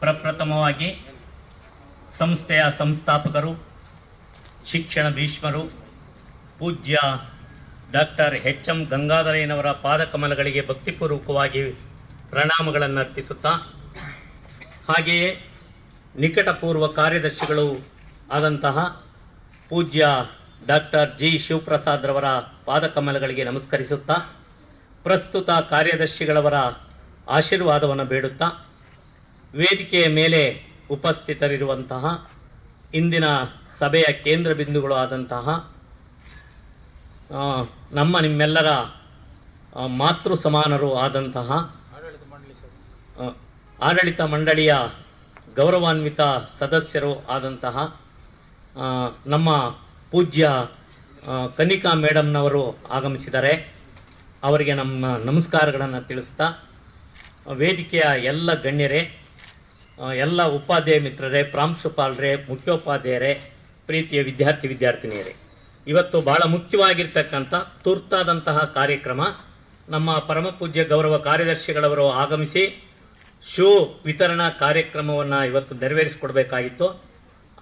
ಪ್ರಪ್ರಥಮವಾಗಿ ಸಂಸ್ಥೆಯ ಸಂಸ್ಥಾಪಕರು, ಶಿಕ್ಷಣ ಭೀಷ್ಮರು, ಪೂಜ್ಯ ಡಾಕ್ಟರ್ ಎಚ್ ಎಂ ಗಂಗಾಧರಯ್ಯನವರ ಪಾದಕಮಲಗಳಿಗೆ ಭಕ್ತಿಪೂರ್ವಕವಾಗಿ ಪ್ರಣಾಮಗಳನ್ನು ಅರ್ಪಿಸುತ್ತಾ, ಹಾಗೆಯೇ ನಿಕಟಪೂರ್ವ ಕಾರ್ಯದರ್ಶಿಗಳು ಆದಂತಹ ಪೂಜ್ಯ ಡಾಕ್ಟರ್ ಜಿ ಶಿವಪ್ರಸಾದ್ರವರ ಪಾದಕಮಲಗಳಿಗೆ ನಮಸ್ಕರಿಸುತ್ತಾ, ಪ್ರಸ್ತುತ ಕಾರ್ಯದರ್ಶಿಗಳವರ ಆಶೀರ್ವಾದವನ್ನು ಬೇಡುತ್ತಾ ವೇದಿಕೆಯ ಮೇಲೆ ಉಪಸ್ಥಿತರಿರುವಂತಹ ಇಂದಿನ ಸಭೆಯ ಕೇಂದ್ರ ಬಿಂದುಗಳು ಆದಂತಹ ನಮ್ಮ ನಿಮ್ಮೆಲ್ಲರ ಮಾತೃ ಸಮಾನರು ಆದಂತಹ ಆಡಳಿತ ಮಂಡಳಿಯ ಗೌರವಾನ್ವಿತ ಸದಸ್ಯರು ಆದಂತಹ ನಮ್ಮ ಪೂಜ್ಯ ಕನಿಕಾ ಮೇಡಮ್ನವರು ಆಗಮಿಸಿದ್ದಾರೆ ಅವರಿಗೆ ನಮ್ಮ ನಮಸ್ಕಾರಗಳನ್ನು ತಿಳಿಸ್ತಾ, ವೇದಿಕೆಯ ಎಲ್ಲ ಗಣ್ಯರೇ ಎಲ್ಲ ಉಪಾಧ್ಯಾಯ ಮಿತ್ರರೇ, ಪ್ರಾಂಶುಪಾಲರೇ, ಮುಖ್ಯೋಪಾಧ್ಯಾಯರೇ, ಪ್ರೀತಿಯ ವಿದ್ಯಾರ್ಥಿ ವಿದ್ಯಾರ್ಥಿನಿಯರೇ, ಇವತ್ತು ಬಹಳ ಮುಖ್ಯವಾಗಿರ್ತಕ್ಕಂಥ ತುರ್ತಾದಂತಹ ಕಾರ್ಯಕ್ರಮ ನಮ್ಮ ಪರಮ ಪೂಜ್ಯ ಗೌರವ ಕಾರ್ಯದರ್ಶಿಗಳವರು ಆಗಮಿಸಿ ಶೂ ವಿತರಣಾ ಕಾರ್ಯಕ್ರಮವನ್ನು ಇವತ್ತು ನೆರವೇರಿಸಿಕೊಡ್ಬೇಕಾಗಿತ್ತು.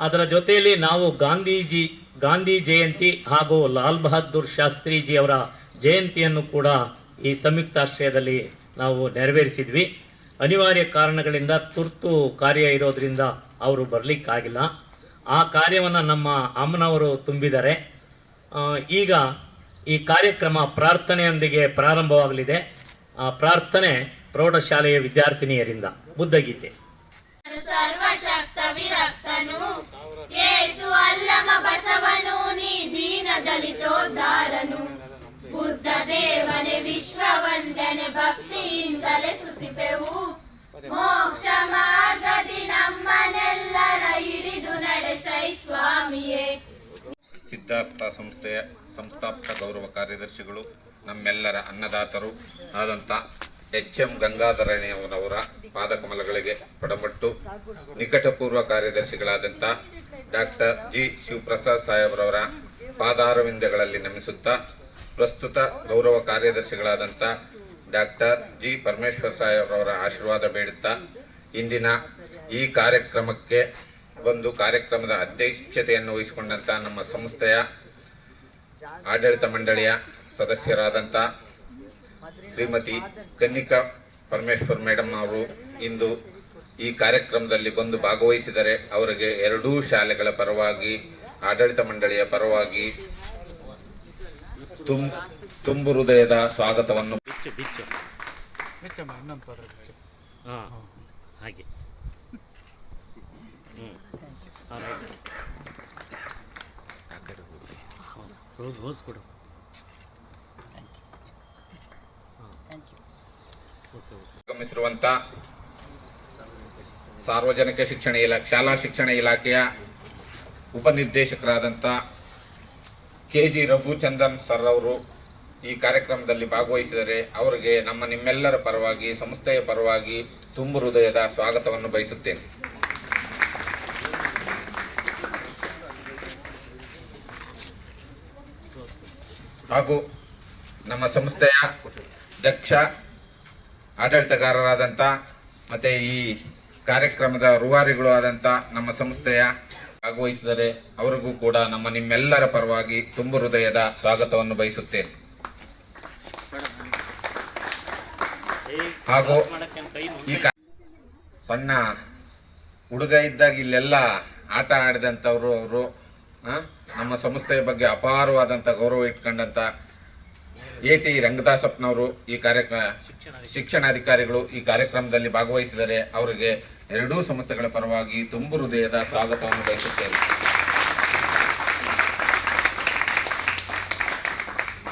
ಅದರ ಜೊತೆಯಲ್ಲಿ ನಾವು ಗಾಂಧೀಜಿ, ಗಾಂಧಿ ಜಯಂತಿ ಹಾಗೂ ಲಾಲ್ ಬಹದ್ದೂರ್ ಶಾಸ್ತ್ರೀಜಿ ಅವರ ಜಯಂತಿಯನ್ನು ಕೂಡ ಈ ಸಂಯುಕ್ತಾಶ್ರಯದಲ್ಲಿ ನಾವು ನೆರವೇರಿಸಿದ್ವಿ. ಅನಿವಾರ್ಯ ಕಾರಣಗಳಿಂದ ತುರ್ತು ಕಾರ್ಯ ಇರೋದ್ರಿಂದ ಅವರು ಬರಲಿಕ್ಕಾಗಿಲ್ಲ. ಆ ಕಾರ್ಯವನ್ನು ನಮ್ಮ ಅಮ್ಮನವರು ತುಂಬಿದ್ದಾರೆ. ಈಗ ಈ ಕಾರ್ಯಕ್ರಮ ಪ್ರಾರ್ಥನೆಯೊಂದಿಗೆ ಪ್ರಾರಂಭವಾಗಲಿದೆ. ಆ, ಪ್ರಾರ್ಥನೆ ಪ್ರೌಢಶಾಲೆಯ ವಿದ್ಯಾರ್ಥಿನಿಯರಿಂದ. ಬುದ್ಧಗೀತೆ. ಸರ್ವಶಕ್ತ ವಿರಕ್ತನು. ಏಸು ಅಲ್ಲಮ ಬಸವನು, ನೀ ದೀನ ದಲಿತೋದ್ಧಾರನು ದೇವನೇ ವಿಶ್ವ ವಂದನೆ ಭಕ್ತಿಯಿಂದಲೇ ಸುತಿಪೆವು ಮೋಕ್ಷ ಮಾರ್ಗದಿ ನಮ್ಮನೆಲ್ಲರ ಹಿಡಿದು ನಡೆಸೈ ಸ್ವಾಮಿಯೇ. ಸಿದ್ಧಾರ್ಥ ಸಂಸ್ಥೆಯ ಸಂಸ್ಥಾಪಕ ಗೌರವ ಕಾರ್ಯದರ್ಶಿಗಳು ನಮ್ಮೆಲ್ಲರ ಅನ್ನದಾತರು ಆದಂಥ ಎಚ್ ಎಂ ಗಂಗಾಧರಯ್ಯನವರ ಪಾದಕಮಲಗಳಿಗೆ ಪಡಮಟ್ಟು ನಿಕಟಪೂರ್ವ ಕಾರ್ಯದರ್ಶಿಗಳಾದಂಥ ಡಾಕ್ಟರ್ ಜಿ ಶಿವಪ್ರಸಾದ್ ಸಾಹೇಬ್ರವರ ಪಾದಾರವಿಂದಗಳಲ್ಲಿ ನಮಿಸುತ್ತಾ ಪ್ರಸ್ತುತ ಗೌರವ ಕಾರ್ಯದರ್ಶಿಗಳಾದಂಥ ಡಾಕ್ಟರ್ ಜಿ ಪರಮೇಶ್ವರ್ ಸಾಹೇಬ್ರವರ ಆಶೀರ್ವಾದ ಬೇಡುತ್ತಾ ಇಂದಿನ ಈ ಕಾರ್ಯಕ್ರಮಕ್ಕೆ ಒಂದು ಕಾರ್ಯಕ್ರಮದ ಅಧ್ಯಕ್ಷತೆಯನ್ನು ವಹಿಸಿಕೊಂಡಂಥ ನಮ್ಮ ಸಂಸ್ಥೆಯ ಆಡಳಿತ ಮಂಡಳಿಯ ಸದಸ್ಯರಾದಂಥ ಶ್ರೀಮತಿ ಕನ್ನಿಕಾ ಪರಮೇಶ್ವರ್ ಮೇಡಮ್ ಅವರು ಇಂದು ಈ ಕಾರ್ಯಕ್ರಮದಲ್ಲಿ ಬಂದು ಭಾಗವಹಿಸಿದರೆ ಅವರಿಗೆ ಎರಡೂ ಶಾಲೆಗಳ ಪರವಾಗಿ, ಆಡಳಿತ ಮಂಡಳಿಯ ಪರವಾಗಿ ತುಂ ತುಂಬು ಹೃದಯದ ಸ್ವಾಗತವನ್ನು. ಬಿಚ್ಚು ಬಿಚ್ಚು. ಹಾಂ ಹಾಗೆ. ಹ್ಞೂ ಹೋಗಿ. ಹೋಸ್ಕೊಡು ಆಗಮಿಸಿರುವಂತ ಸಾರ್ವಜನಿಕ ಶಿಕ್ಷಣ ಇಲಾಖೆ ಶಾಲಾ ಶಿಕ್ಷಣ ಇಲಾಖೆಯ ಉಪನಿರ್ದೇಶಕರಾದಂಥ ಕೆ ಜಿ ರಘುಚಂದನ್ ಸರ್ ಅವರು ಈ ಕಾರ್ಯಕ್ರಮದಲ್ಲಿ ಭಾಗವಹಿಸಿದರೆ ಅವರಿಗೆ ನಮ್ಮ ನಿಮ್ಮೆಲ್ಲರ ಪರವಾಗಿ, ಸಂಸ್ಥೆಯ ಪರವಾಗಿ ತುಂಬು ಹೃದಯದ ಸ್ವಾಗತವನ್ನು ಬಯಸುತ್ತೇನೆ. ಹಾಗೂ ನಮ್ಮ ಸಂಸ್ಥೆಯ ದಕ್ಷ ಆಡಳಿತಗಾರರಾದಂಥ, ಮತ್ತು ಈ ಕಾರ್ಯಕ್ರಮದ ರೂವಾರಿಗಳು ಆದಂಥ ನಮ್ಮ ಸಂಸ್ಥೆಯ ಭಾಗವಹಿಸಿದರೆ ಅವರಿಗೂ ಕೂಡ ನಮ್ಮ ನಿಮ್ಮೆಲ್ಲರ ಪರವಾಗಿ ತುಂಬು ಹೃದಯದ ಸ್ವಾಗತವನ್ನು ಬಯಸುತ್ತೇನೆ. ಹಾಗೂ ಈ ಸಣ್ಣ ಹುಡುಗ ಇದ್ದಾಗ ಇಲ್ಲೆಲ್ಲ ಆಟ ಆಡಿದಂಥವ್ರು ಅವರು ನಮ್ಮ ಸಂಸ್ಥೆಯ ಬಗ್ಗೆ ಅಪಾರವಾದಂಥ ಗೌರವ ಇಟ್ಕೊಂಡಂಥ ಎ ಟಿ ರಂಗದಾಸಪ್ಪನವರು ಈ ಕಾರ್ಯಕ್ರಮ ಶಿಕ್ಷಣಾಧಿಕಾರಿಗಳು ಈ ಕಾರ್ಯಕ್ರಮದಲ್ಲಿ ಭಾಗವಹಿಸಿದರೆ ಅವರಿಗೆ ಎರಡೂ ಸಂಸ್ಥೆಗಳ ಪರವಾಗಿ ತುಂಬು ಹೃದಯದ ಸ್ವಾಗತವನ್ನು ಬಯಸುತ್ತೇವೆ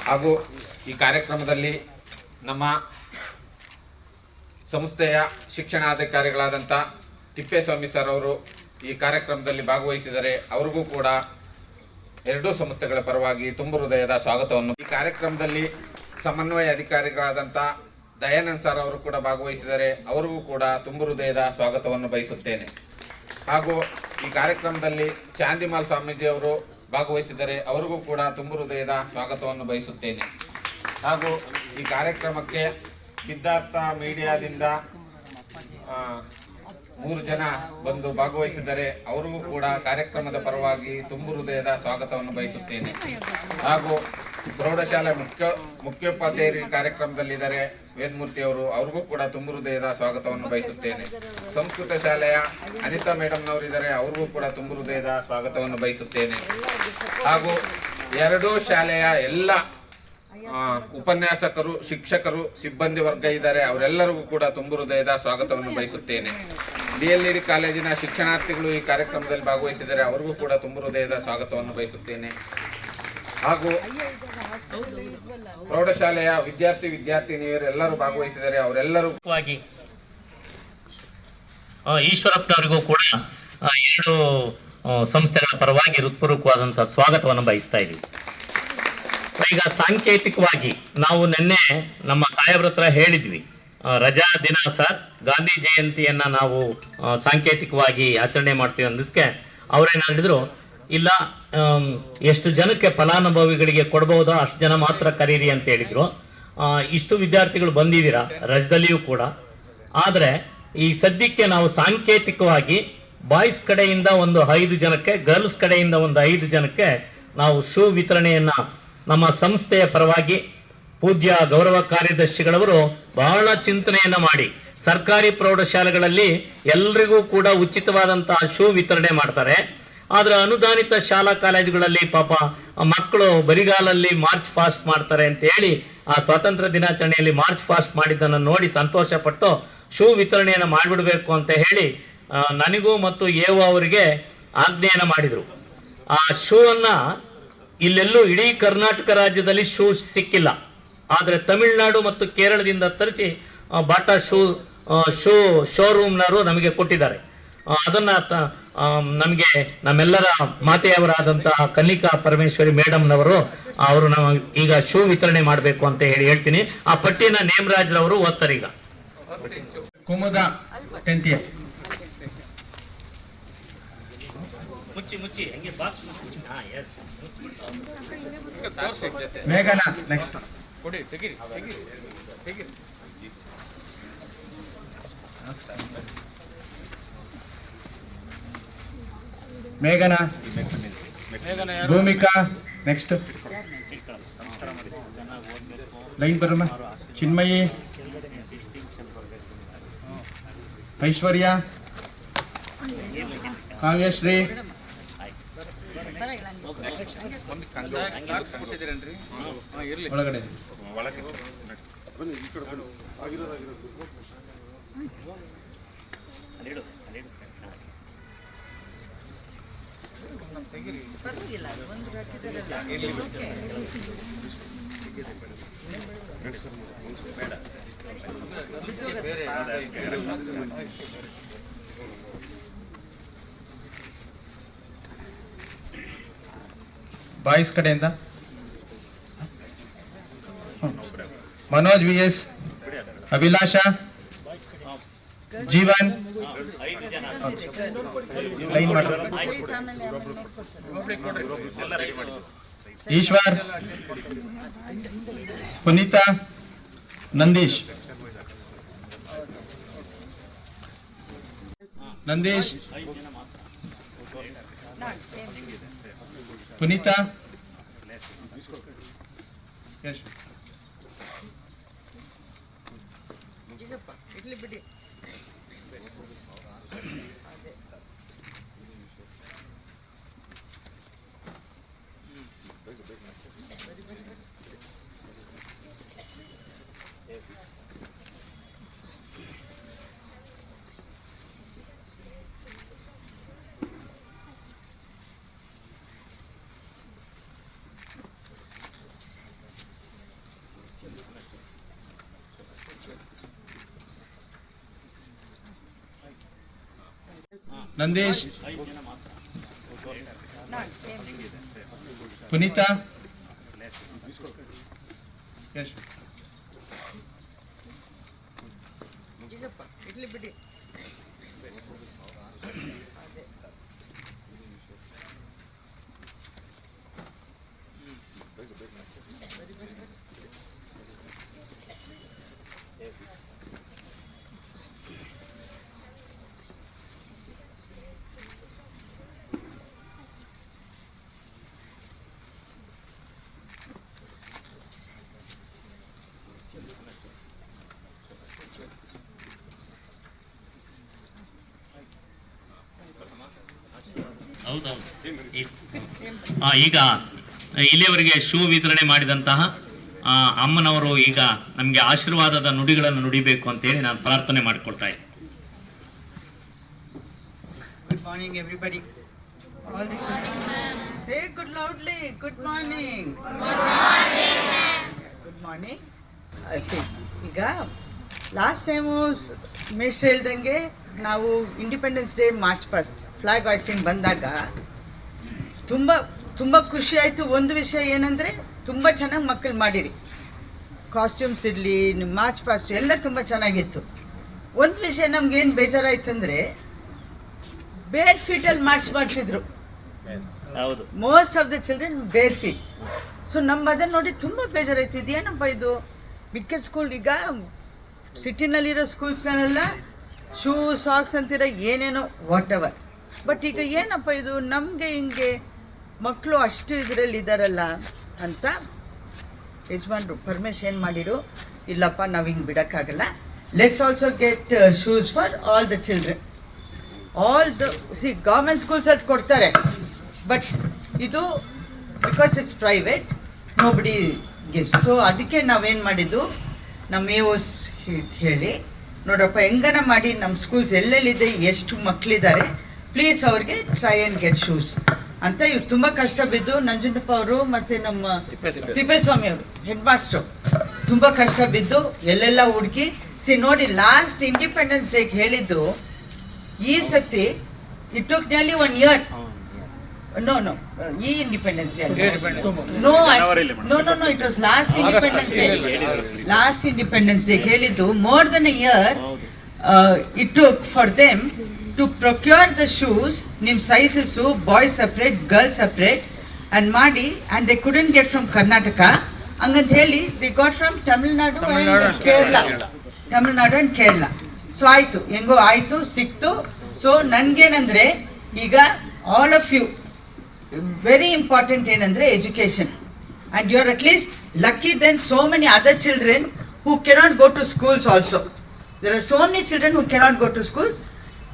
ಹಾಗೂ ಈ ಕಾರ್ಯಕ್ರಮದಲ್ಲಿ ನಮ್ಮ ಸಂಸ್ಥೆಯ ಶಿಕ್ಷಣಾಧಿಕಾರಿಗಳಾದಂಥ ತಿಪ್ಪೇಸ್ವಾಮಿ ಸರ್ ಅವರು ಈ ಕಾರ್ಯಕ್ರಮದಲ್ಲಿ ಭಾಗವಹಿಸಿದರೆ ಅವ್ರಿಗೂ ಕೂಡ ಎರಡೂ ಸಂಸ್ಥೆಗಳ ಪರವಾಗಿ ತುಂಬು ಹೃದಯದ ಸ್ವಾಗತವನ್ನು ಈ ಕಾರ್ಯಕ್ರಮದಲ್ಲಿ ಸಮನ್ವಯ ಅಧಿಕಾರಿಗಳಾದಂಥ ದಯಾನಂದ್ ಸರ್ ಅವರು ಕೂಡ ಭಾಗವಹಿಸಿದರೆ ಅವರಿಗೂ ಕೂಡ ತುಂಬು ಹೃದಯದ ಸ್ವಾಗತವನ್ನು ಬಯಸುತ್ತೇನೆ. ಹಾಗೂ ಈ ಕಾರ್ಯಕ್ರಮದಲ್ಲಿ ಚಾಂದಿಮಾಲ್ ಸ್ವಾಮೀಜಿ ಅವರು ಭಾಗವಹಿಸಿದರೆ ಅವರಿಗೂ ಕೂಡ ತುಂಬು ಹೃದಯದ ಸ್ವಾಗತವನ್ನು ಬಯಸುತ್ತೇನೆ. ಹಾಗೂ ಈ ಕಾರ್ಯಕ್ರಮಕ್ಕೆ ಸಿದ್ಧಾರ್ಥ ಮೀಡಿಯಾದಿಂದ ಮೂರು ಜನ ಬಂದು ಭಾಗವಹಿಸಿದರೆ ಅವರಿಗೂ ಕೂಡ ಕಾರ್ಯಕ್ರಮದ ಪರವಾಗಿ ತುಂಬು ಹೃದಯದ ಸ್ವಾಗತವನ್ನು ಬಯಸುತ್ತೇನೆ. ಹಾಗೂ ಪ್ರೌಢಶಾಲೆ ಮುಖ್ಯ ಮುಖ್ಯೋಪಾಧ್ಯಾಯರು ಈ ಕಾರ್ಯಕ್ರಮದಲ್ಲಿದ್ದಾರೆ. ವೇದಮೂರ್ತಿ ಅವರು, ಅವ್ರಿಗೂ ಕೂಡ ತುಂಬ ಹೃದಯದ ಸ್ವಾಗತವನ್ನು ಬಯಸುತ್ತೇನೆ. ಸಂಸ್ಕೃತ ಶಾಲೆಯ ಅನಿತಾ ಮೇಡಮ್ನವರಿದ್ದಾರೆ ಅವ್ರಿಗೂ ಕೂಡ ತುಂಬ ಹೃದಯದ ಸ್ವಾಗತವನ್ನು ಬಯಸುತ್ತೇನೆ. ಹಾಗೂ ಎರಡೂ ಶಾಲೆಯ ಎಲ್ಲ ಉಪನ್ಯಾಸಕರು, ಶಿಕ್ಷಕರು, ಸಿಬ್ಬಂದಿ ವರ್ಗ ಇದ್ದಾರೆ. ಅವರೆಲ್ಲರಿಗೂ ಕೂಡ ತುಂಬ ಹೃದಯದ ಸ್ವಾಗತವನ್ನು ಬಯಸುತ್ತೇನೆ. ಡಿ ಎಲ್ ಡಿ ಕಾಲೇಜಿನ ಶಿಕ್ಷಣಾರ್ಥಿಗಳು ಈ ಕಾರ್ಯಕ್ರಮದಲ್ಲಿ ಭಾಗವಹಿಸಿದರೆ ಅವರಿಗೂ ಕೂಡ ತುಂಬ ಹೃದಯದ ಸ್ವಾಗತವನ್ನು ಬಯಸುತ್ತೇನೆ. ಹಾಗೂ ಪ್ರೌಢಶಾಲೆಯ ವಿದ್ಯಾರ್ಥಿ ವಿದ್ಯಾರ್ಥಿನಿಯರು ಎಲ್ಲರೂ ಭಾಗವಹಿಸಿದರೆ ಅವರೆಲ್ಲರೂ ಈಶ್ವರಪ್ಪನವರಿಗೂ ಕೂಡ ಎರಡು ಸಂಸ್ಥೆಗಳ ಪರವಾಗಿ ಹೃತ್ಪೂರ್ವಕವಾದಂತಹ ಸ್ವಾಗತವನ್ನು ಬಯಸ್ತಾ ಇದ್ದೀವಿ ಈಗ ಸಾಂಕೇತಿಕವಾಗಿ ನಾವು ನಿನ್ನೆ ನಮ್ಮ ಸಾಹೇಬ್ರ ಹತ್ರ ಹೇಳಿದ್ವಿ ರಜಾ ದಿನ ಸರ್, ಗಾಂಧಿ ಜಯಂತಿಯನ್ನ ನಾವು ಸಾಂಕೇತಿಕವಾಗಿ ಆಚರಣೆ ಮಾಡ್ತೀವಿ ಅನ್ನೋದಕ್ಕೆ. ಅವ್ರೇನ್ ಹೇಳಿದ್ರು ಇಲ್ಲ ಎಷ್ಟು ಜನಕ್ಕೆ ಫಲಾನುಭವಿಗಳಿಗೆ ಕೊಡಬಹುದೋ ಅಷ್ಟು ಜನ ಮಾತ್ರ ಕರೀರಿ ಅಂತ ಹೇಳಿದ್ರು. ಇಷ್ಟು ವಿದ್ಯಾರ್ಥಿಗಳು ಬಂದಿದ್ದೀರಾ, ರಜದಲ್ಲಿಯೂ ಕೂಡ. ಆದರೆ ಈ ಸದ್ಯಕ್ಕೆ ನಾವು ಸಾಂಕೇತಿಕವಾಗಿ ಬಾಯ್ಸ್ ಕಡೆಯಿಂದ ಒಂದು ಐದು ಜನಕ್ಕೆ, ಗರ್ಲ್ಸ್ ಕಡೆಯಿಂದ ಒಂದು ಐದು ಜನಕ್ಕೆ ನಾವು ಶೂ ವಿತರಣೆಯನ್ನು ನಮ್ಮ ಸಂಸ್ಥೆಯ ಪರವಾಗಿ ಪೂಜ್ಯ ಗೌರವ ಕಾರ್ಯದರ್ಶಿಗಳವರು ಬಹಳ ಚಿಂತನೆಯನ್ನ ಮಾಡಿ. ಸರ್ಕಾರಿ ಪ್ರೌಢಶಾಲೆಗಳಲ್ಲಿ ಎಲ್ರಿಗೂ ಕೂಡ ಉಚಿತವಾದಂತಹ ಶೂ ವಿತರಣೆ ಮಾಡ್ತಾರೆ. ಆದ್ರೆ ಅನುದಾನಿತ ಶಾಲಾ ಕಾಲೇಜುಗಳಲ್ಲಿ ಪಾಪ ಮಕ್ಕಳು ಬರಿಗಾಲಲ್ಲಿ ಮಾರ್ಚ್ ಫಾಸ್ಟ್ ಮಾಡ್ತಾರೆ ಅಂತ ಹೇಳಿ ಆ ಸ್ವಾತಂತ್ರ್ಯ ದಿನಾಚರಣೆಯಲ್ಲಿ ಮಾರ್ಚ್ ಫಾಸ್ಟ್ ಮಾಡಿದ್ದನ್ನು ನೋಡಿ ಸಂತೋಷಪಟ್ಟು ಶೂ ವಿತರಣೆಯನ್ನು ಮಾಡಿಬಿಡಬೇಕು ಅಂತ ಹೇಳಿ ನನಗೂ ಮತ್ತು ಏವು ಅವರಿಗೆ ಆಜ್ಞೆಯನ್ನು ಮಾಡಿದ್ರು. ಆ ಶೂ ಅನ್ನ ಇಲ್ಲೆಲ್ಲೂ ಇಡೀ ಕರ್ನಾಟಕ ರಾಜ್ಯದಲ್ಲಿ ಶೂ ಸಿಕ್ಕಿಲ್ಲ. ಆದರೆ ತಮಿಳುನಾಡು ಮತ್ತು ಕೇರಳದಿಂದ ತರಿಸಿ ಬಾಟಾ ಶೂ ಶೂ ಶೋರೂಮ್ನವರು ನಮಗೆ ಕೊಟ್ಟಿದ್ದಾರೆ. ಅದನ್ನು ನಮಗೆ ನಮ್ಮೆಲ್ಲರ ಮಾತೆಯವರಾದಂತಹ ಕನ್ನಿಕಾ ಪರಮೇಶ್ವರಿ ಮೇಡಮ್ನವರು ಅವರು ನಾವು ಈಗ ಶೂ ವಿತರಣೆ ಮಾಡಬೇಕು ಅಂತ ಹೇಳಿ ಹೇಳ್ತೀನಿ. ಆ ಪಟ್ಟಿನ ನೇಮರಾಜ್ರವರು ಓದ್ತಾರೆ ಈಗ. ಕುಮುದ ಟೆಂತ್ ಇಯರ್ ಮುಚ್ಚಿ ಮುಚ್ಚಿ ಹಂಗೆ ಬಾಕ್ಸ್ ಹಾ ಎಸ್ ಮೇಘನ ನೆಕ್ಸ್ಟ್ ಕೊಡಿ ತೆಗೀರಿ ತೆಗೀರಿ ತೆಗೀರಿ. ಮೇಘನ. ಭೂಮಿಕಾ. ನೆಕ್ಸ್ಟ್ ಲೈನ್ ಬರಮ್ಮ ಚಿನ್ಮಯಿ. ಐಶ್ವರ್ಯ. ಕಾವ್ಯಶ್ರೀ. ಒಳಗಡೆ. ಒಳಗಡೆ ಒಳಗೆ ಅಲ್ಲಿಡು, ಅಲ್ಲಿಡು. ಬಾಯ್ಸ್ ಕಡೆಯಿಂದ ಹ್ಮ್. Manoj V S Abhilasha Jeevan line ಮಾಡ್ರಿ ಈಶ್ವರ್. ಪುನೀತಾ. ನಂದೀಶ್. ನಂದೀಶ್. ಪುನೀತಾ. ಬಿಡಿ Yes. ನಂದೀಶ್. ಪುನೀತಾ. ಯಶ್. ಹೌದೌದು ಈ- ಆ, ಈಗ ಇಲ್ಲಿಯವರೆಗೆ ಶೂ ವಿತರಣೆ ಮಾಡಿದಂತಹ ಅಮ್ಮನವರು ಈಗ ನಮ್ಗೆ ಆಶೀರ್ವಾದದ ನುಡಿಗಳನ್ನು ನುಡಿಬೇಕು ಅಂತ ಹೇಳಿ ನಾನು ಪ್ರಾರ್ಥನೆ ಮಾಡಿಕೊಳ್ತಾ ಇದ್ದೀನಿ ಈಗ ಲಾಸ್ಟ್ ಟೈಮು ಮೇಷ್ಟ್ರು ಹೇಳ್ದಂಗೆ ನಾವು independence day march first flag hoisting ಬಂದಾಗ ತುಂಬ ತುಂಬ ಖುಷಿ ಆಯಿತು. ಒಂದು ವಿಷಯ ಏನಂದರೆ ತುಂಬ ಚೆನ್ನಾಗಿ ಮಕ್ಕಳು ಮಾಡಿರಿ. ಕಾಸ್ಟ್ಯೂಮ್ಸ್ ಇರಲಿ ಮಾರ್ಚ್ ಪಾಸ್ಟ್ ಎಲ್ಲ ತುಂಬ ಚೆನ್ನಾಗಿತ್ತು. ಒಂದು ವಿಷಯ ನಮ್ಗೇನು ಏನು ಬೇಜಾರಾಯ್ತು ಅಂದರೆ ಬೇರ್ ಫೀಟಲ್ಲಿ ಮಾರ್ಚ್ ಮಾಡ್ತಿದ್ರು ಹೌದು. Most of the children bare feet so ನಮ್ಮ ಅದನ್ನು ನೋಡಿ ತುಂಬ ಬೇಜಾರಾಯ್ತು. ಇದೇನಪ್ಪ ಇದು? ಮಿಕ್ಕ ಸ್ಕೂಲ್ ಈಗ ಸಿಟಿನಲ್ಲಿರೋ ಸ್ಕೂಲ್ಸ್ಗಳೆಲ್ಲ ಶೂ ಸಾಕ್ಸ್ ಅಂತೀರ ಏನೇನೋ ವಾಟ್ ಎವರ್ ಬಟ್ ಈಗ ಏನಪ್ಪ ಇದು? ನಮಗೆ ಹಿಂಗೆ ಮಕ್ಕಳು ಅಷ್ಟು ಇದರಲ್ಲಿ ಇದ್ದಾರಲ್ಲ ಅಂತ ಯಜಮಾನ್ರು ಪರ್ಮಿಷನ್ ಮಾಡಿರು? ಇಲ್ಲಪ್ಪ, ನಾವು ಹಿಂಗೆ ಬಿಡೋಕ್ಕಾಗಲ್ಲ. Let's also get shoes for all the children all the see government schools ಅಲ್ಲಿ ಕೊಡ್ತಾರೆ. ಬಟ್ ಇದು because it's private nobody gift so ಅದಕ್ಕೆ ನಾವೇನು ಮಾಡಿದ್ದು? ನಮ್ಮ ಎ ಓಸ್ ಹೇಳಿ ನೋಡಪ್ಪ ಹೆಂಗನ ಮಾಡಿ ನಮ್ಮ ಸ್ಕೂಲ್ಸ್ ಎಲ್ಲೆಲ್ಲಿದೆ ಎಷ್ಟು ಮಕ್ಕಳಿದ್ದಾರೆ ಪ್ಲೀಸ್ ಅವ್ರಿಗೆ ಟ್ರೈ ಆ್ಯಂಡ್ ಗೆಟ್ ಶೂಸ್ ಅಂತ ಇವ್ರು ತುಂಬ ಕಷ್ಟ ಬಿದ್ದು ನಂಜುಂಡಪ್ಪ ಅವರು ಮತ್ತು ನಮ್ಮ ತಿಪ್ಪೇಸ್ವಾಮಿ. ಅವರು ಹೆಡ್ ಮಾಸ್ಟ್ರು ತುಂಬ ಕಷ್ಟ ಬಿದ್ದು ಎಲ್ಲೆಲ್ಲ ಹುಡುಕಿ ಸಿ ನೋಡಿ ಲಾಸ್ಟ್ ಇಂಡಿಪೆಂಡೆನ್ಸ್ ಡೇಗೆ ಹೇಳಿದ್ದು ಈ ಸತಿ it took nearly one year no no ಈ independence day no no no it was last independence day last independence day ಹೇಳಿದ್ದು more than year it took for them to procure the shoes ನಿಮ್ಮ ಸೈಸಸ್ಸು boys separate girls separate and ಮಾಡಿ and they couldn't get from Karnataka ಹಂಗಂತ ಹೇಳಿ they got from Tamil Nadu and Kerala Tamil Nadu and Kerala so ಆಯಿತು. ಹೆಂಗೋ ಆಯಿತು ಸಿಕ್ತು. So ನನಗೇನಂದರೆ ಈಗ all of you very important ಏನಂದರೆ education and you are at least lucky then so many other children who cannot go to schools also there are so many children who cannot go to schools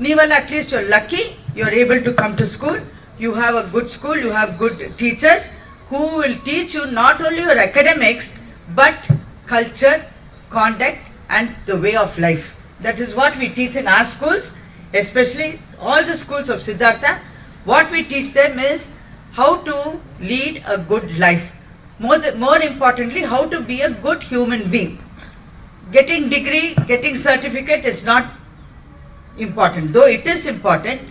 ನೀವೆಲ್ಲ at least you are lucky you are able to come to school you have a good school you have good teachers who will teach you not only your academics but culture, conduct, and the way of life. That is what we teach in our schools, especially all the schools of Siddhartha. What we teach them is how to lead a good life. More, th- more importantly, how to be a good human being. Getting degree, getting certificate is not important, though it is important.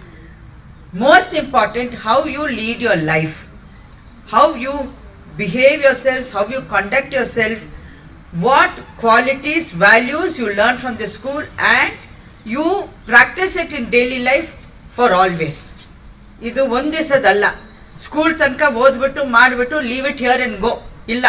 Most important, how you lead your life, how you behave yourselves, how you conduct yourself, what qualities, values you learn from the school, and you practice it in daily life for always. ಇದು ಒಂದು ದಿವಸದಲ್ಲ school ತನಕ ಓದ್ಬಿಟ್ಟು ಮಾಡಿಬಿಟ್ಟು leave it here and go ಇಲ್ಲ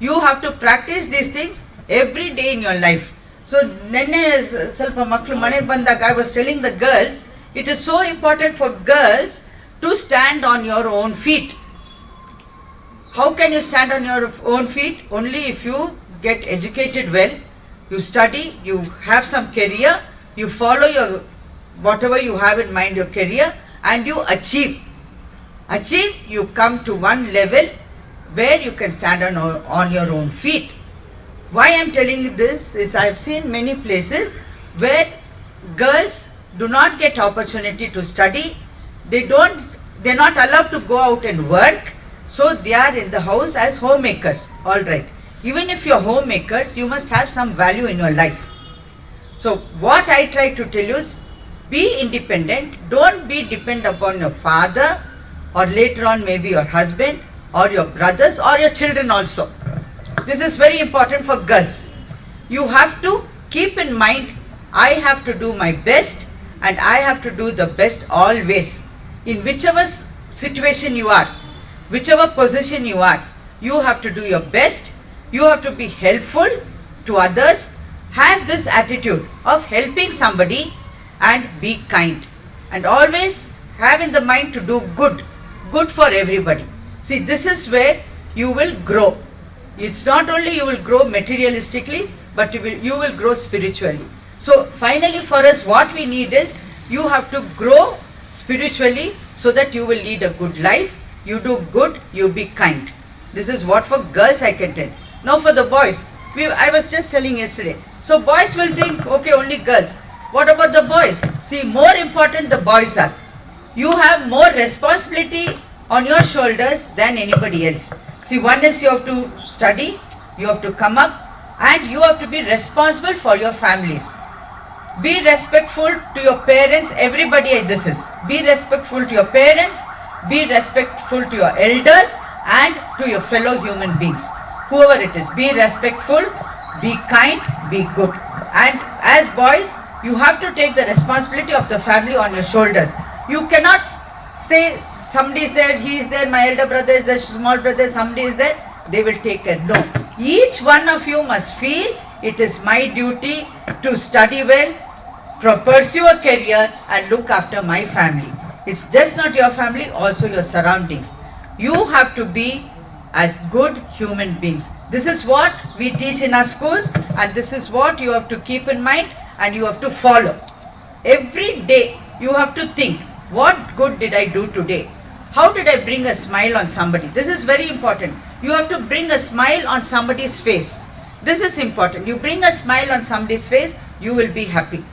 you have to practise these things every day in your life so ನಿನ್ನೆ ಸ- ಸ್ವಲ್ಪ ಮಕ್ಕಳು ಮನೆಗೆ ಬಂದಾಗ I was telling the girls it is so important for girls to stand on your own feet How can you stand on your own feet? Only if you get educated well, you study, you have some career, you follow your whatever you have in mind, your career, and you achieve. Achieve, you come to one level where you can stand on, on your own feet. Why I'm telling you this is I've seen many places where girls do not get opportunity to study. They don't, they're not allowed to go out and work. So they are in the house as homemakers. All right. Even if you're homemakers, you must have some value in your life. So what I try to tell you is Be independent. Don't be dependent upon your father or later on maybe your husband or your brothers or your children also. This is very important for girls. You have to keep in mind, I have to do my best and I have to do the best always. In whichever situation you are, whichever position you are, you have to do your best. You have to be helpful to others. Have this attitude of helping somebody and be kind. And always have in the mind to do good, good for everybody. See, this is where you will grow. It's not only you will grow materialistically, but you will, you will grow spiritually. So finally for us, what we need is, you have to grow spiritually so that you will lead a good life. You do good, you be kind. This is what for girls I can tell. Now for the boys, we, I was just telling yesterday. So boys will think, okay, only girls. What about the boys? See, more important the boys are. You have more responsibility on your shoulders than anybody else. See, one is you have to study, you have to come up, and you have to be responsible for your families. Be respectful to your parents, everybody this is. Be respectful to your parents, be respectful to your elders and to your fellow human beings. Whoever it is, be respectful, be kind, be good. And as boys, you have to take the responsibility of the family on your shoulders. You cannot say somebody is there, he is there, my elder brother is there, small brother, somebody is there, they will take care. No. Each one of you must feel it is my duty to study well, to pursue a career and look after my family. It's just not your family, also your surroundings. You have to be as good human beings. This is what we teach in our schools and this is what you have to keep in mind and you have to follow. Every day you have to think, what good did I do today? How did I bring a smile on somebody? This is very important. You have to bring a smile on somebody's face. This is important. You bring a smile on somebody's face, you will be happy.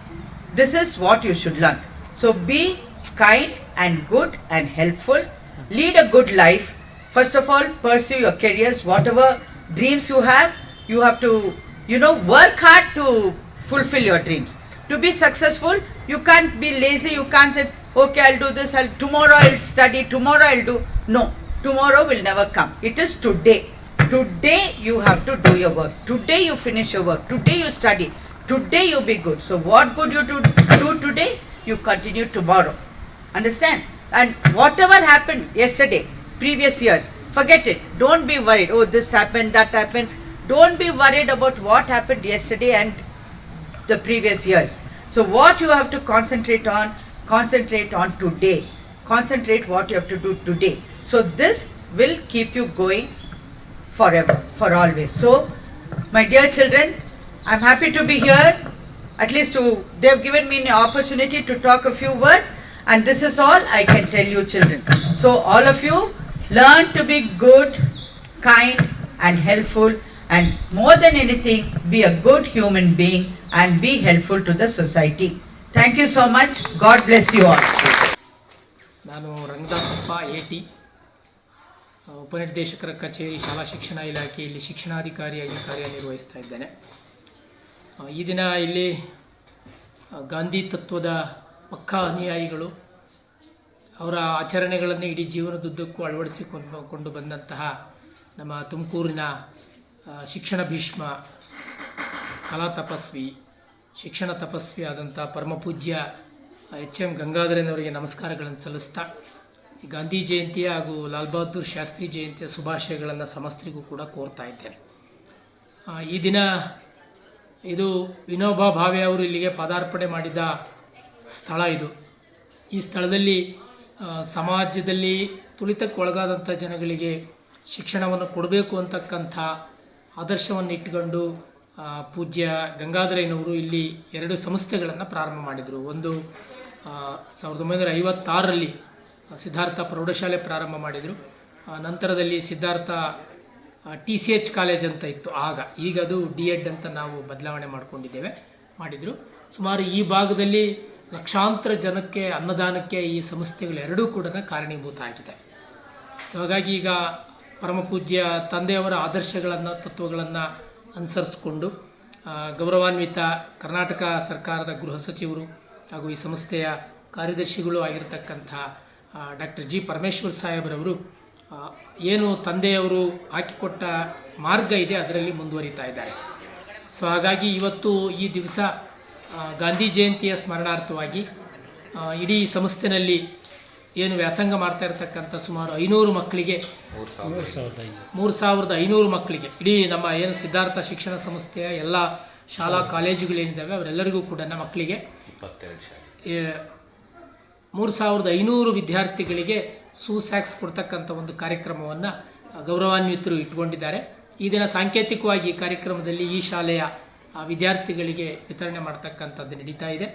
This is what you should learn. So be kind and good and helpful. Lead a good life. First of all, pursue your careers, whatever dreams you have, you have to, you know, work hard to fulfill your dreams. To be successful, you can't be lazy, you can't say, okay, I'll do this, I'll, tomorrow I'll study, tomorrow I'll do. No, tomorrow will never come. It is today. Today you have to do your work. Today you finish your work. Today you study. Today you be good. So what good you do, do today, you continue tomorrow. Understand? And whatever happened yesterday, previous years, forget it. Don't be worried. Oh, this happened, that happened. Don't be worried about what happened yesterday and the previous years. So what you have to concentrate on, concentrate on today. Concentrate what you have to do today. So this will keep you going forever, for always. So, my dear children, I'm happy to be here. At least to, they've given me an opportunity to talk a few words and this is all I can tell you children. So all of you learn to be good, kind and helpful and more than anything be a good human being and be helpful to the society. Thank you so much God bless you all ನಾನು Rangadasappa A T ಉಪನಿರ್ದೇಶಕರ ಕಚೇರಿ, ಶಾಲಾ ಶಿಕ್ಷಣ ಇಲಾಖೆಯಲ್ಲಿ ಶಿಕ್ಷಣಾಧಿಕಾರಿಯಾಗಿ ಕಾರ್ಯನಿರ್ವಹಿಸ್ತಾ ಇದ್ದೇನೆ. ಈ ದಿನ ಇಲ್ಲಿ ಗಾಂಧಿ ತತ್ವದ ಪಕ್ಕಾ ಅನುಯಾಯಿಗಳು ಅವರ ಆಚರಣೆಗಳನ್ನು ಇಡೀ ಜೀವನದುದ್ದಕ್ಕೂ ಅಳವಡಿಸಿಕೊಂಡು ಕೊಂಡು ಬಂದಂತಹ ನಮ್ಮ ತುಮಕೂರಿನ ಶಿಕ್ಷಣ ಭೀಷ್ಮ, ಕಲಾ ತಪಸ್ವಿ ಶಿಕ್ಷಣ ತಪಸ್ವಿ ಆದಂಥ ಪರಮಪೂಜ್ಯ ಎಚ್ ಎಂ ಗಂಗಾಧರನವರಿಗೆ ನಮಸ್ಕಾರಗಳನ್ನು ಸಲ್ಲಿಸ್ತಾ ಗಾಂಧಿ ಜಯಂತಿ ಹಾಗೂ ಲಾಲ್ ಬಹದ್ದೂರ್ ಶಾಸ್ತ್ರಿ ಜಯಂತಿಯ ಶುಭಾಶಯಗಳನ್ನು ಸಮಸ್ತರಿಗೂ ಕೂಡ ಕೋರ್ತಾ ಇದ್ದೇನೆ. ಈ ದಿನ ಇದು ವಿನೋಬಾ ಭಾವೆ ಅವರು ಇಲ್ಲಿಗೆ ಪದಾರ್ಪಣೆ ಮಾಡಿದ ಸ್ಥಳ ಇದು. ಈ ಸ್ಥಳದಲ್ಲಿ ಸಮಾಜದಲ್ಲಿ ಸಮಾಜದಲ್ಲಿ ತುಳಿತಕ್ಕೊಳಗಾದಂಥ ಜನಗಳಿಗೆ ಶಿಕ್ಷಣವನ್ನು ಕೊಡಬೇಕು ಅಂತಕ್ಕಂಥ ಆದರ್ಶವನ್ನು ಇಟ್ಕೊಂಡು ಆ, ಪೂಜ್ಯ ಗಂಗಾಧರಯ್ಯನವರು ಇಲ್ಲಿ ಎರಡು ಸಂಸ್ಥೆಗಳನ್ನು ಪ್ರಾರಂಭ ಮಾಡಿದರು. ಒಂದು ಸಾವಿರದ ಒಂಬೈನೂರ ಐವತ್ತಾರರಲ್ಲಿ ಸಿದ್ಧಾರ್ಥ ಪ್ರೌಢಶಾಲೆ ಪ್ರಾರಂಭ ಮಾಡಿದರು. ನಂತರದಲ್ಲಿ Siddhartha T C H college ಅಂತ ಇತ್ತು ಆಗ. ಈಗ ಅದು ಡಿ ಎಡ್ ಅಂತ ನಾವು ಬದಲಾವಣೆ ಮಾಡಿಕೊಂಡಿದ್ದೇವೆ, ಮಾಡಿದರು. ಸುಮಾರು ಈ ಭಾಗದಲ್ಲಿ ಲಕ್ಷಾಂತರ ಜನಕ್ಕೆ ಅನ್ನದಾನಕ್ಕೆ ಈ ಸಂಸ್ಥೆಗಳೆರಡೂ ಕೂಡ ಕಾರಣೀಭೂತ ಆಗಿದೆ ಸೊ, ಹಾಗಾಗಿ ಈಗ ಪರಮಪೂಜ್ಯ ತಂದೆಯವರ ಆದರ್ಶಗಳನ್ನು, ತತ್ವಗಳನ್ನು ಅನುಸರಿಸ್ಕೊಂಡು ಗೌರವಾನ್ವಿತ ಕರ್ನಾಟಕ ಸರ್ಕಾರದ ಗೃಹ ಸಚಿವರು ಹಾಗೂ ಈ ಸಂಸ್ಥೆಯ ಕಾರ್ಯದರ್ಶಿಗಳು ಆಗಿರತಕ್ಕಂಥ ಡಾಕ್ಟರ್ ಜಿ ಪರಮೇಶ್ವರ್ ಸಾಹೇಬರವರು ಏನು ತಂದೆಯವರು ಹಾಕಿಕೊಟ್ಟ ಮಾರ್ಗ ಇದೆ, ಅದರಲ್ಲಿ ಮುಂದುವರಿತಾ ಇದ್ದಾರೆ. ಸೊ, ಹಾಗಾಗಿ ಇವತ್ತು ಈ ದಿವಸ ಗಾಂಧಿ ಜಯಂತಿಯ ಸ್ಮರಣಾರ್ಥವಾಗಿ ಇಡೀ ಸಂಸ್ಥೆನಲ್ಲಿ ಏನು ವ್ಯಾಸಂಗ ಮಾಡ್ತಾ ಇರತಕ್ಕಂಥ ಸುಮಾರು ಐನೂರು ಮಕ್ಕಳಿಗೆ ಮೂರು ಸಾವಿರದ ಐನೂರು. ಮಕ್ಕಳಿಗೆ. ಇಡೀ ನಮ್ಮ ಏನು ಸಿದ್ಧಾರ್ಥ ಶಿಕ್ಷಣ ಸಂಸ್ಥೆಯ ಎಲ್ಲ ಶಾಲಾ ಕಾಲೇಜುಗಳೇನಿದ್ದಾವೆ ಅವರೆಲ್ಲರಿಗೂ ಕೂಡ ನಮ್ಮ ಮಕ್ಕಳಿಗೆ ಮೂರು ಸಾವಿರದ ಐನೂರು ವಿದ್ಯಾರ್ಥಿಗಳಿಗೆ ಸೂಸ್ಯಾಕ್ಸ್ ಕೊಡ್ತಕ್ಕಂಥ ಒಂದು ಕಾರ್ಯಕ್ರಮವನ್ನು ಗೌರವಾನ್ವಿತರು ಇಟ್ಕೊಂಡಿದ್ದಾರೆ. ಈ ದಿನ ಸಾಂಕೇತಿಕವಾಗಿ ಈ ಕಾರ್ಯಕ್ರಮದಲ್ಲಿ ಈ ಶಾಲೆಯ ಆ, ವಿದ್ಯಾರ್ಥಿಗಳಿಗೆ ವಿತರಣೆ ಮಾಡ್ತಕ್ಕಂಥದ್ದು ನಡೀತಾ ಇದೆ.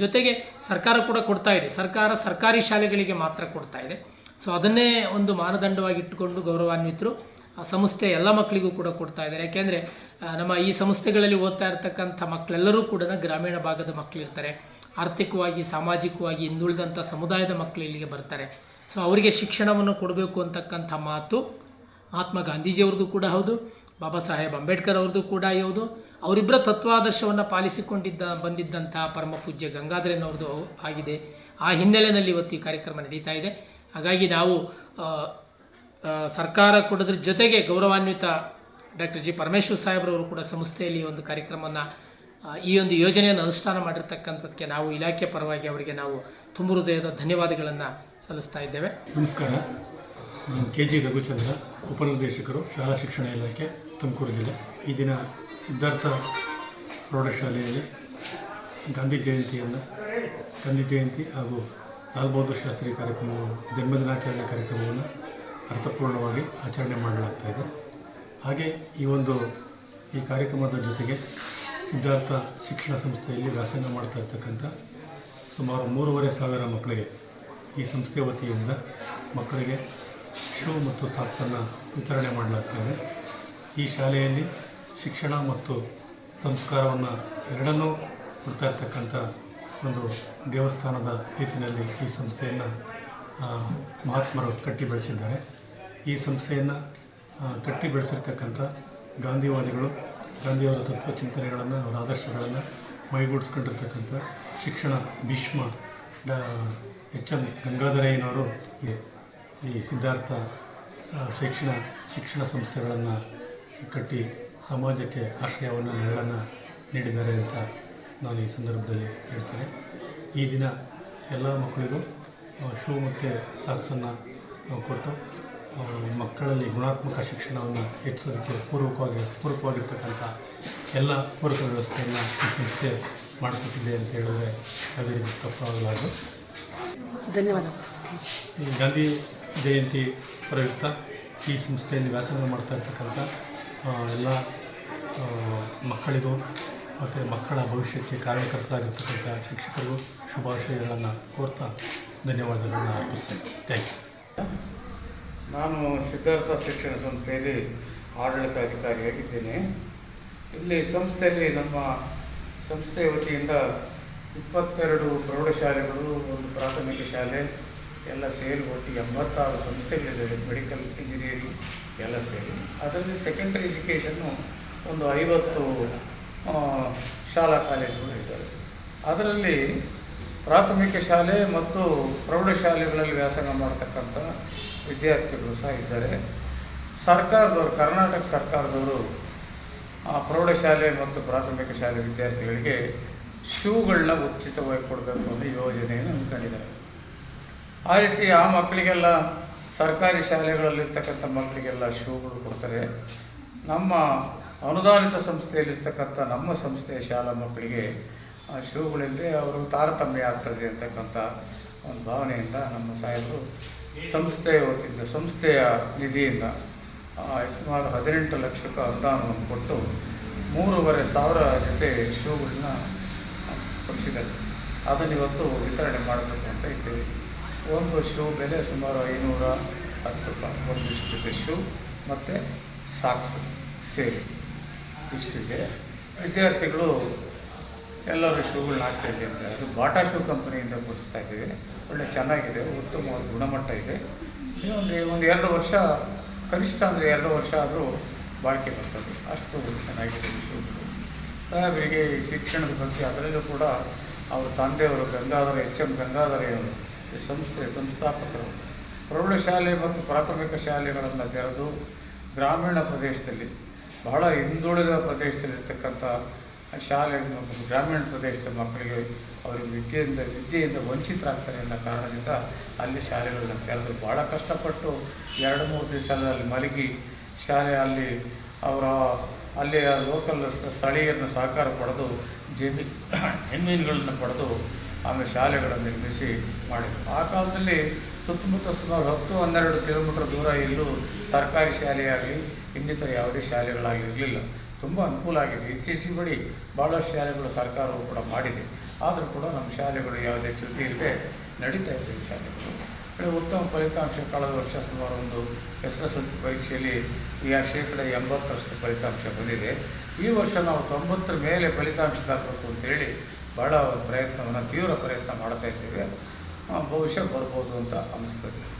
ಜೊತೆಗೆ ಸರ್ಕಾರ ಕೂಡ ಕೊಡ್ತಾ ಇದೆ. ಸರ್ಕಾರ ಸರ್ಕಾರಿ ಶಾಲೆಗಳಿಗೆ ಮಾತ್ರ ಕೊಡ್ತಾ ಇದೆ. ಸೊ ಅದನ್ನೇ ಒಂದು ಮಾನದಂಡವಾಗಿ ಇಟ್ಟುಕೊಂಡು ಗೌರವಾನ್ವಿತರು, ಆ ಸಂಸ್ಥೆ ಎಲ್ಲ ಮಕ್ಕಳಿಗೂ ಕೂಡ ಕೊಡ್ತಾ ಇದ್ದಾರೆ. ಯಾಕೆಂದರೆ ನಮ್ಮ ಈ ಸಂಸ್ಥೆಗಳಲ್ಲಿ ಓದ್ತಾ ಇರ್ತಕ್ಕಂಥ ಮಕ್ಕಳೆಲ್ಲರೂ ಕೂಡ ಗ್ರಾಮೀಣ ಭಾಗದ ಮಕ್ಕಳಿರ್ತಾರೆ. ಆರ್ಥಿಕವಾಗಿ, ಸಾಮಾಜಿಕವಾಗಿ ಹಿಂದುಳಿದಂಥ ಸಮುದಾಯದ ಮಕ್ಕಳು ಇಲ್ಲಿಗೆ ಬರ್ತಾರೆ. ಸೊ ಅವರಿಗೆ ಶಿಕ್ಷಣವನ್ನು ಕೊಡಬೇಕು ಅಂತಕ್ಕಂಥ ಮಾತು ಮಹಾತ್ಮ ಗಾಂಧೀಜಿಯವ್ರದ್ದು ಕೂಡ ಹೌದು. ಬಾಬಾ ಸಾಹೇಬ್ ಅಂಬೇಡ್ಕರ್ ಅವ್ರದ್ದು ಕೂಡ ಹೌದು ಅವರಿಬ್ಬರ ತತ್ವಾದರ್ಶವನ್ನು ಪಾಲಿಸಿಕೊಂಡಿದ್ದ, ಬಂದಿದ್ದಂಥ ಪರಮ ಪೂಜ್ಯ ಗಂಗಾಧರನವ್ರದ್ದು ಆಗಿದೆ. ಆ ಹಿನ್ನೆಲೆಯಲ್ಲಿ ಇವತ್ತು ಈ ಕಾರ್ಯಕ್ರಮ ನಡೀತಾ ಇದೆ. ಹಾಗಾಗಿ ನಾವು ಸರ್ಕಾರ ಕೊಡೋದ್ರ ಜೊತೆಗೆ ಗೌರವಾನ್ವಿತ ಡಾಕ್ಟರ್ ಜಿ ಪರಮೇಶ್ವರ್ ಸಾಹೇಬ್ರವರು ಕೂಡ ಸಂಸ್ಥೆಯಲ್ಲಿ ಒಂದು ಕಾರ್ಯಕ್ರಮವನ್ನು ಈ ಒಂದು ಯೋಜನೆಯನ್ನು ಅನುಷ್ಠಾನ ಮಾಡಿರ್ತಕ್ಕಂಥದ್ದಕ್ಕೆ ನಾವು ಇಲಾಖೆ ಪರವಾಗಿ ಅವರಿಗೆ ನಾವು ತುಂಬ ಹೃದಯದ ಧನ್ಯವಾದಗಳನ್ನು ಸಲ್ಲಿಸ್ತಾ ಇದ್ದೇವೆ. ನಮಸ್ಕಾರ. ಕೆ ಜಿ ರಘುಚಂದ್ರ, ಉಪನಿರ್ದೇಶಕರು, ಶಾಲಾ ಶಿಕ್ಷಣ ಇಲಾಖೆ, ತುಮಕೂರು ಜಿಲ್ಲೆ. ಈ ದಿನ ಸಿದ್ಧಾರ್ಥ ಪ್ರೌಢಶಾಲೆಯಲ್ಲಿ ಗಾಂಧಿ ಜಯಂತಿಯನ್ನು, ಗಾಂಧಿ ಜಯಂತಿ ಹಾಗೂ ಲಾಲ್ ಬಹದ್ದೂರ್ ಶಾಸ್ತ್ರಿ ಕಾರ್ಯಕ್ರಮವು ಜನ್ಮದಿನಾಚರಣೆ ಕಾರ್ಯಕ್ರಮವನ್ನು ಅರ್ಥಪೂರ್ಣವಾಗಿ ಆಚರಣೆ ಮಾಡಲಾಗ್ತಾ ಇದೆ. ಹಾಗೆ ಈ ಒಂದು, ಈ ಕಾರ್ಯಕ್ರಮದ ಜೊತೆಗೆ ಸಿದ್ಧಾರ್ಥ ಶಿಕ್ಷಣ ಸಂಸ್ಥೆಯಲ್ಲಿ ವ್ಯಾಸಂಗ ಮಾಡ್ತಾ ಇರ್ತಕ್ಕಂಥ ಸುಮಾರು ಮೂರುವರೆ ಸಾವಿರ ಮಕ್ಕಳಿಗೆ ಈ ಸಂಸ್ಥೆ ವತಿಯಿಂದ ಮಕ್ಕಳಿಗೆ ಶೂ ಮತ್ತು ಸಾಕ್ಸನ್ನು ವಿತರಣೆ ಮಾಡಲಾಗ್ತದೆ. ಈ ಶಾಲೆಯಲ್ಲಿ ಶಿಕ್ಷಣ ಮತ್ತು ಸಂಸ್ಕಾರವನ್ನು ಎರಡನ್ನೂ ಕೊಡ್ತಾ ಇರ್ತಕ್ಕಂಥ ಒಂದು ದೇವಸ್ಥಾನದ ರೀತಿಯಲ್ಲಿ ಈ ಸಂಸ್ಥೆಯನ್ನು ಮಹಾತ್ಮರು ಕಟ್ಟಿ ಬೆಳೆಸಿದ್ದಾರೆ ಈ ಸಂಸ್ಥೆಯನ್ನು ಕಟ್ಟಿ ಬೆಳೆಸಿರ್ತಕ್ಕಂಥ ಗಾಂಧಿವಾದಿಗಳು ಗಾಂಧಿಯವರ ತತ್ವಚಿಂತನೆಗಳನ್ನು ಅವರ ಆದರ್ಶಗಳನ್ನು ಮೈಗೂಡಿಸ್ಕೊಂಡಿರ್ತಕ್ಕಂಥ ಶಿಕ್ಷಣ ಭೀಷ್ಮ ಎಚ್ ಎಂ ಗಂಗಾಧರಯ್ಯನವರು ಈ- ಸಿದ್ಧಾರ್ಥ ಶಿಕ್ಷಣ ಶಿಕ್ಷಣ ಸಂಸ್ಥೆಗಳನ್ನು ಕಟ್ಟಿ ಸಮಾಜಕ್ಕೆ ಆಶ್ರಯವನ್ನು ನೆರಳನ್ನು ನೀಡಿದ್ದಾರೆ ಅಂತ ನಾನು ಈ ಸಂದರ್ಭದಲ್ಲಿ ಹೇಳ್ತೇನೆ. ಈ ದಿನ ಎಲ್ಲ ಮಕ್ಕಳಿಗೂ ಶೂ ಮತ್ತು ಸಾಕ್ಸನ್ನು ಕೊಟ್ಟು ಮಕ್ಕಳಲ್ಲಿ ಗುಣಾತ್ಮಕ ಶಿಕ್ಷಣವನ್ನು ಹೆಚ್ಚಿಸೋದಕ್ಕೆ ಪೂರ್ವಕವಾಗಿ ಪೂರಕವಾಗಿರ್ತಕ್ಕಂಥ ಎಲ್ಲ ಪೂರಕ ವ್ಯವಸ್ಥೆಯನ್ನು ಈ ಸಂಸ್ಥೆ ಮಾಡಿಕೊಟ್ಟಿದೆ ಅಂತ ಹೇಳಿದ್ರೆ ಯಾವುದೇ ರೀತಿ ತಪ್ಪಾಗಲಾರದು ಧನ್ಯವಾದ ಗಾಂಧಿ ಜಯಂತಿ ಪ್ರಯುಕ್ತ ಈ ಸಂಸ್ಥೆಯಲ್ಲಿ ವ್ಯಾಸಂಗ ಮಾಡ್ತಾ ಇರ್ತಕ್ಕಂಥ ಎಲ್ಲ ಮಕ್ಕಳಿಗೂ ಮತ್ತು ಮಕ್ಕಳ ಭವಿಷ್ಯಕ್ಕೆ ಕಾರಣಕರ್ತರಾಗಿರ್ತಕ್ಕಂಥ ಶಿಕ್ಷಕರಿಗೂ ಶುಭಾಶಯಗಳನ್ನು ಕೋರ್ತಾ ಧನ್ಯವಾದಗಳನ್ನು ಅರ್ಪಿಸ್ತೇನೆ. ಥ್ಯಾಂಕ್ ಯು ನಾನು ಸಿದ್ಧಾರ್ಥ ಶಿಕ್ಷಣ ಸಂಸ್ಥೆಯಲ್ಲಿ ಆಡಳಿತಾಧಿಕಾರಿಯಾಗಿದ್ದೇನೆ ಇಲ್ಲಿ ಸಂಸ್ಥೆಯಲ್ಲಿ ನಮ್ಮ ಸಂಸ್ಥೆಯ ವತಿಯಿಂದ ಇಪ್ಪತ್ತೆರಡು ಪ್ರೌಢಶಾಲೆಗಳು, ಒಂದು ಪ್ರಾಥಮಿಕ ಶಾಲೆ ಎಲ್ಲ ಸೇರಿ ಒಟ್ಟು ಎಂಬತ್ತಾರು ಸಂಸ್ಥೆಗಳಿದ್ದಾವೆ ಮೆಡಿಕಲ್ ಇಂಜಿನಿಯರಿಂಗ್ ಎಲ್ಲ ಸೇರಿ. ಅದರಲ್ಲಿ ಸೆಕೆಂಡರಿ ಎಜುಕೇಷನ್ನು ಒಂದು ಐವತ್ತು ಶಾಲಾ ಕಾಲೇಜುಗಳು ಇದ್ದಾವೆ. ಅದರಲ್ಲಿ ಪ್ರಾಥಮಿಕ ಶಾಲೆ ಮತ್ತು ಪ್ರೌಢಶಾಲೆಗಳಲ್ಲಿ ವ್ಯಾಸಂಗ ಮಾಡ್ತಕ್ಕಂಥ ವಿದ್ಯಾರ್ಥಿಗಳು ಸಹ ಇದ್ದಾರೆ. ಸರ್ಕಾರದವರು, ಕರ್ನಾಟಕ ಸರ್ಕಾರದವರು ಪ್ರೌಢಶಾಲೆ ಮತ್ತು ಪ್ರಾಥಮಿಕ ಶಾಲೆ ವಿದ್ಯಾರ್ಥಿಗಳಿಗೆ ಶೂಗಳನ್ನ ಉಚಿತವಾಗಿ ಕೊಡಬೇಕು ಅನ್ನೋ ಯೋಜನೆಯನ್ನು ಹಮ್ಮಿಕೊಂಡಿದ್ದಾರೆ. ಆ ರೀತಿ ಆ ಮಕ್ಕಳಿಗೆಲ್ಲ ಸರ್ಕಾರಿ ಶಾಲೆಗಳಲ್ಲಿರ್ತಕ್ಕಂಥ ಮಕ್ಕಳಿಗೆಲ್ಲ ಶೂಗಳು ಕೊಡ್ತಾರೆ. ನಮ್ಮ ಅನುದಾನಿತ ಸಂಸ್ಥೆಯಲ್ಲಿರ್ತಕ್ಕಂಥ ನಮ್ಮ ಸಂಸ್ಥೆಯ ಶಾಲಾ ಮಕ್ಕಳಿಗೆ ಶೂಗಳಿಲ್ಲದೆ ಅವರು ತಾರತಮ್ಯ ಆಗ್ತದೆ ಅಂತಕ್ಕಂಥ ಒಂದು ಭಾವನೆಯಿಂದ ನಮ್ಮ ಸಾಹೇಬರು ಸಂಸ್ಥೆಯ ವತಿಯಿಂದ, ಸಂಸ್ಥೆಯ ನಿಧಿಯಿಂದ ಸುಮಾರು ಹದಿನೆಂಟು ಲಕ್ಷಕ್ಕೆ ಅನುದಾನವನ್ನು ಕೊಟ್ಟು ಮೂರುವರೆ ಸಾವಿರ ಜೊತೆ ಶೂಗಳನ್ನ ಕೊಡಿಸಿದ್ದಾರೆ. ಅದನ್ನು ಇವತ್ತು ವಿತರಣೆ ಮಾಡಬೇಕು ಅಂತ ಇದ್ದೇವೆ. ಒಂದು ಶೂ ಬೆಲೆ ಸುಮಾರು ಐನೂರ ಹತ್ತು ಸಾವಿರ ಒಂದಿಷ್ಟು ಶೂ ಮತ್ತು ಸಾಕ್ಸ್ ಸೇರಿ. ಇಷ್ಟಿದೆ. ವಿದ್ಯಾರ್ಥಿಗಳು ಎಲ್ಲರೂ ಶೂಗಳನ್ನ ಹಾಕ್ತಾ ಅಂತ ಅದು ಬಾಟಾ ಶೂ ಕಂಪನಿಯಿಂದ ಕೊಡಿಸ್ತಾ ಇದ್ದೀವಿ. ಒಳ್ಳೆ ಚೆನ್ನಾಗಿದೆ. ಉತ್ತಮವಾದ ಗುಣಮಟ್ಟ ಇದೆ. ಇನ್ನೊಂದು, ಒಂದು ಎರಡು ವರ್ಷ, ಕನಿಷ್ಠ ಅಂದರೆ ಎರಡು ವರ್ಷ ಆದರೂ ಬಾಳಿಕೆ ಬರ್ತದೆ. ಅಷ್ಟು ಚೆನ್ನಾಗಿದೆ ಶೂಗಳು ಸಾಹೇಬರಿಗೆ ಶಿಕ್ಷಣದ ಬಗ್ಗೆ ಅದರಲ್ಲೂ ಕೂಡ ಅವರ ತಂದೆಯವರು ಗಂಗಾಧರ, ಎಚ್ ಎಂ ಗಂಗಾಧರೆಯವರು ಈ ಸಂಸ್ಥೆ ಸಂಸ್ಥಾಪಕರು ಪ್ರೌಢಶಾಲೆ ಮತ್ತು ಪ್ರಾಥಮಿಕ ಶಾಲೆಗಳನ್ನು ತೆರೆದು ಗ್ರಾಮೀಣ ಪ್ರದೇಶದಲ್ಲಿ, ಬಹಳ ಹಿಂದುಳಿದ ಪ್ರದೇಶದಲ್ಲಿರ್ತಕ್ಕಂಥ ಶಾಲೆ ಗ್ರಾಮೀಣ ಪ್ರದೇಶದ ಮಕ್ಕಳಿಗೆ ಅವರಿಗೆ ವಿದ್ಯೆಯಿಂದ ವಿದ್ಯೆಯಿಂದ ವಂಚಿತರಾಗ್ತಾರೆ ಅನ್ನೋ ಕಾರಣದಿಂದ ಅಲ್ಲಿ ಶಾಲೆಗಳನ್ನು ತೆರೆದು ಭಾಳ ಕಷ್ಟಪಟ್ಟು ಎರಡು ಮೂರು ದಿವಸ ಮಲಗಿ ಶಾಲೆ ಅಲ್ಲಿ ಅವರ ಅಲ್ಲಿಯ ಲೋಕಲ್ ಸ್ಥಳೀಯರನ್ನು ಸಹಕಾರ ಪಡೆದು ಜಮೀನು ಜಮೀನುಗಳನ್ನು ಪಡೆದು ಆಮೇಲೆ ಶಾಲೆಗಳನ್ನು ನಿರ್ಮಿಸಿ ಮಾಡಿದರು. ಆ ಕಾಲದಲ್ಲಿ ಸುತ್ತಮುತ್ತ ಸುಮಾರು ಹತ್ತು, ಹನ್ನೆರಡು ಕಿಲೋಮೀಟರ್ ದೂರ ಎಲ್ಲೂ ಸರ್ಕಾರಿ ಶಾಲೆಯಾಗಲಿ, ಇನ್ನಿತರ ಯಾವುದೇ ಶಾಲೆಗಳಾಗಿರಲಿಲ್ಲ ತುಂಬ ಅನುಕೂಲ ಆಗಿದೆ. ಇತ್ತೀಚಿನ ಬಳಿ ಭಾಳಷ್ಟು ಶಾಲೆಗಳು ಸರ್ಕಾರವು ಕೂಡ ಮಾಡಿದೆ. ಆದರೂ ಕೂಡ ನಮ್ಮ ಶಾಲೆಗಳು ಯಾವುದೇ ಚ್ಯುತಿ ಇಲ್ಲದೆ ನಡೀತಾ ಇದೆ ಶಾಲೆಗಳು. ಉತ್ತಮ ಫಲಿತಾಂಶ ಕಳೆದ ವರ್ಷ ಸುಮಾರು ಒಂದು ಎಸ್ ಎಸ್ ಎಲ್ ಸಿ ಪರೀಕ್ಷೆಯಲ್ಲಿ ಈ ಶೇಕಡ ಎಂಬತ್ತರಷ್ಟು ಫಲಿತಾಂಶ ಬಂದಿದೆ. ಈ ವರ್ಷ ನಾವು ತೊಂಬತ್ತರ ಮೇಲೆ ಫಲಿತಾಂಶ ತರಬೇಕು ಅಂತೇಳಿ ಭಾಳ ಪ್ರಯತ್ನವನ್ನು ತೀವ್ರ ಪ್ರಯತ್ನ ಮಾಡ್ತಾ ಇದ್ದೀವಿ. ಬಹುಶಃ ಬರ್ಬೋದು ಅಂತ ಅನ್ನಿಸ್ತದೆ